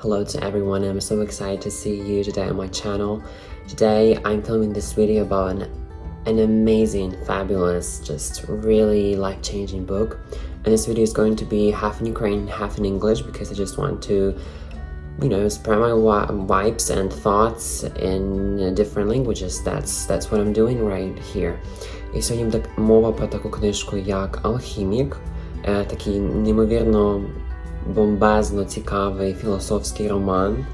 Hello to everyone, I'm so excited to see you today on my channel. Today I'm filming this video about an, an amazing, fabulous, just really life changing book. And this video is going to be half in Ukrainian, half in English because I just want to, you know, spread my wi- vibes and thoughts in different languages. That's, that's what I'm doing right here. І сьогодні буде мова про таку книжку, як Алхімік, е, такий неймовірно бомбезно цікавий філософський роман,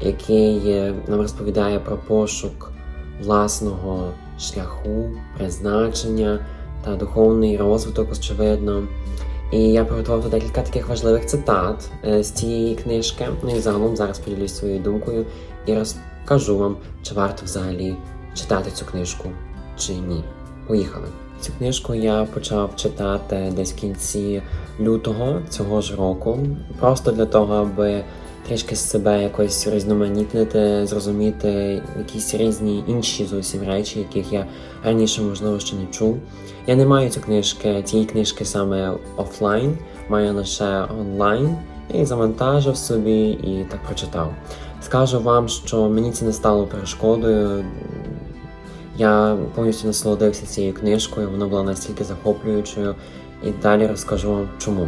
який нам розповідає про пошук власного шляху, призначення та духовний розвиток, очевидно. І я приготував декілька таких важливих цитат е, з цієї книжки. Ну і загалом зараз поділюсь своєю думкою і розкажу вам, чи варто взагалі читати цю книжку чи ні. Поїхали. Цю книжку я почав читати десь в кінці лютого цього ж року, просто для того, аби трішки себе якось різноманітнити, зрозуміти якісь різні інші зовсім речі, яких я раніше, можливо, ще не чув. Я не маю цю книжки, цієї книжки саме офлайн, маю лише онлайн. Її завантажив собі і так прочитав. Скажу вам, що мені це не стало перешкодою. Я повністю насолодився цією книжкою, вона була настільки захоплюючою, і далі розкажу вам чому.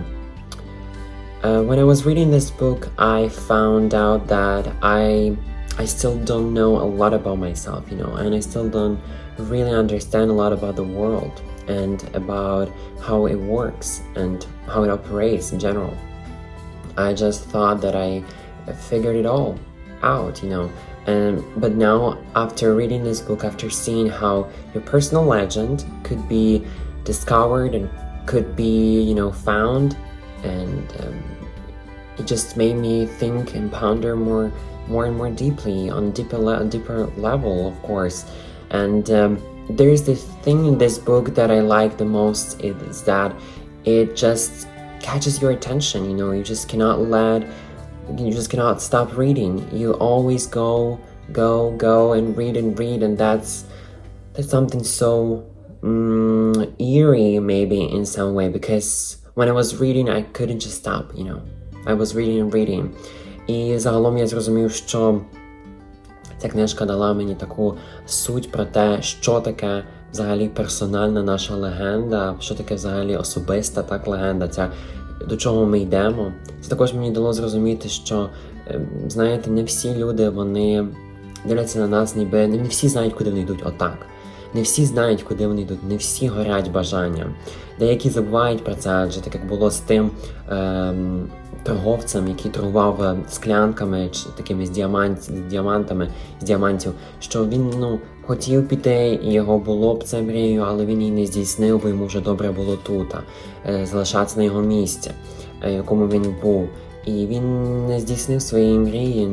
Uh, when I was reading this book, I found out that I I still don't know a lot about myself, you know, and I still don't really understand a lot about the world and about how it works and how it operates in general. I just thought that I figured it all out, you know. And but now, after reading this book, after seeing how your personal legend could be discovered and could be, you know, found, and um, it just made me think and ponder more, more and more deeply on deeper, le- deeper level, of course. And um, there's the thing in this book that I like the most is that it just catches your attention. You know, you just cannot let you just cannot stop reading. You always go, go, go, and read and read, and that's that's something so mm, eerie, maybe in some way. Because when I was reading, I couldn't just stop. You know, I was reading and reading. І загалом я зрозумів, що ця книжка дала мені таку суть про те, що таке взагалі персональна наша легенда, що таке взагалі особиста так легенда, ця до чого ми йдемо. Це також мені дало зрозуміти, що ем, знаєте, не всі люди вони дивляться на нас, ніби не всі знають, куди вони йдуть отак. Не всі знають, куди вони йдуть, не всі горять бажанням. Деякі забувають про це, адже так як було з тим ем, торговцем, який торгував е, склянками чи такими з, діамант, з діамантами, з діамантів, що він ну, хотів піти, і його було б це мрією, але він її не здійснив, бо йому вже добре було тут, е, залишатися на його місці, е, якому він був. І він не здійснив своєї мрії,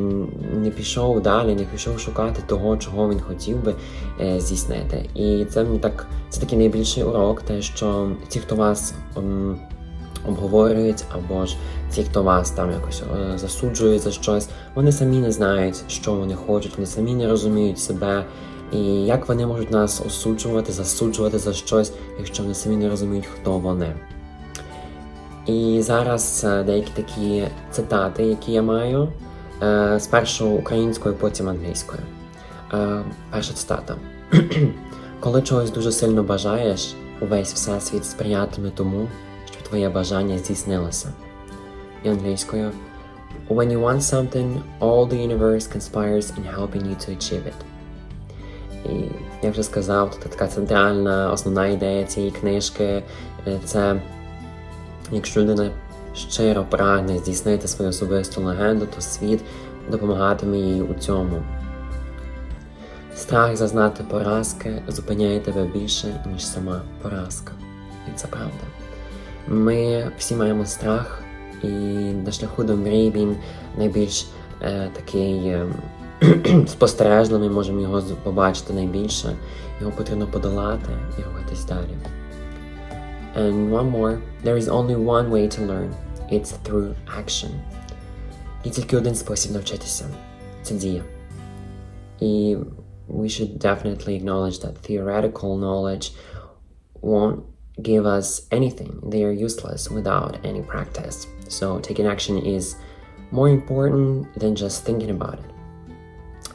не пішов далі, не пішов шукати того, чого він хотів би е, здійснити. І це так, це такий найбільший урок, те, що ті, хто вас ем, обговорюють, або ж ті, хто вас там якось е, засуджують за щось, вони самі не знають, що вони хочуть, вони самі не розуміють себе. І як вони можуть нас осуджувати, засуджувати за щось, якщо вони самі не розуміють, хто вони. І зараз е, деякі такі цитати, які я маю, е, спершу українською, потім англійською. Е, Перша цитата. Коли чогось дуже сильно бажаєш, увесь всесвіт сприятиме тому, щоб твоє бажання здійснилося. І англійською. When you want something, all the universe conspires in helping you to achieve it. І я вже сказав, тут така центральна основна ідея цієї книжки це якщо людина щиро прагне здійснити свою особисту легенду, то світ допомагатиме їй у цьому. Страх зазнати поразки зупиняє тебе більше, ніж сама поразка. І це правда. Ми всі маємо страх, і на шляху до мрій він найбільш е, такий е, спостережливий, можемо його побачити найбільше. Його потрібно подолати і рухатись далі. And one more, there is only one way to learn. It's through action. І тільки один спосіб навчитися це дія. І we should definitely acknowledge that theoretical knowledge won't give us anything. They are useless without any practice. So taking action is more important than just thinking about it.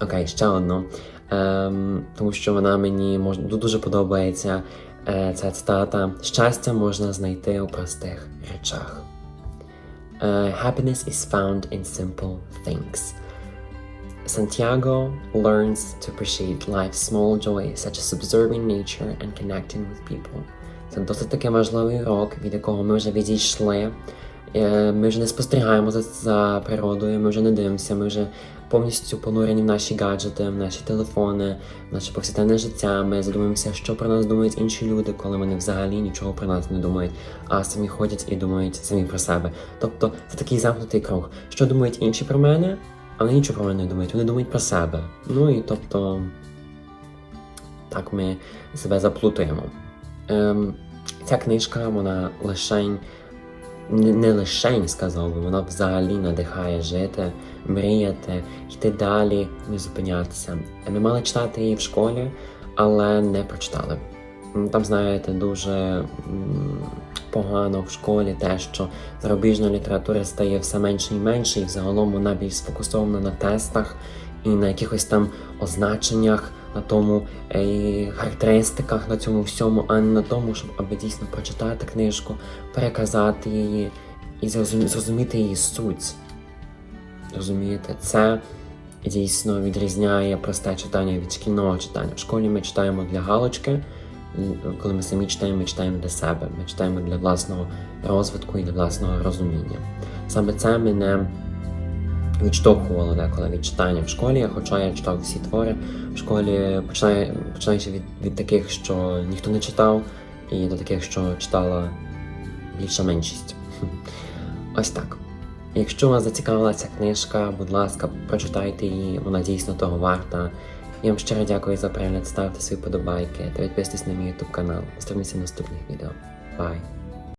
Окей, ще одну. Ем, тому що вона мені мож... ду- дуже подобається. Е, ця цитата. Щастя можна знайти у простих речах. Е, happiness is found in simple things. Santiago learns to appreciate life's small joys, such as observing nature and connecting with people. Це досить таки важливий урок, від якого ми вже відійшли. Е, Ми вже не спостерігаємо за, за природою, ми вже не дивимося, ми вже повністю понурені в наші гаджети, в наші телефони, в наше повсякденне життя. Ми задумуємося, що про нас думають інші люди, коли вони взагалі нічого про нас не думають, а самі ходять і думають самі про себе. Тобто це такий замкнутий круг. Що думають інші про мене, а вони нічого про мене не думають, вони думають про себе. Ну і тобто так ми себе заплутуємо. Ем, ця книжка, вона лишень, не, лишень, сказав би, вона взагалі надихає жити, мріяти, йти далі, не зупинятися. Ми мали читати її в школі, але не прочитали. Там, знаєте, дуже погано в школі те, що зарубіжна література стає все менше і менше, і взагалом вона більш сфокусована на тестах і на якихось там означеннях, на тому е, характеристиках, на цьому всьому, а не на тому, щоб аби дійсно прочитати книжку, переказати її і зрозумі- зрозуміти її суть. Розумієте, це дійсно відрізняє просте читання від шкільного читання. В школі ми читаємо для галочки, коли ми самі читаємо, ми читаємо для себе. Ми читаємо для власного розвитку і для власного розуміння. Саме це мене відштовхувало деколи від читання в школі, хоча я читав всі твори в школі, починаючи від, від таких, що ніхто не читав, і до таких, що читала більша меншість. Ось так. Якщо вас зацікавила ця книжка, будь ласка, прочитайте її, вона дійсно того варта. Я вам щиро дякую за перегляд, ставте свої подобайки та підписуйтесь на мій YouTube канал. Зустрінемося в наступних відео. Бай!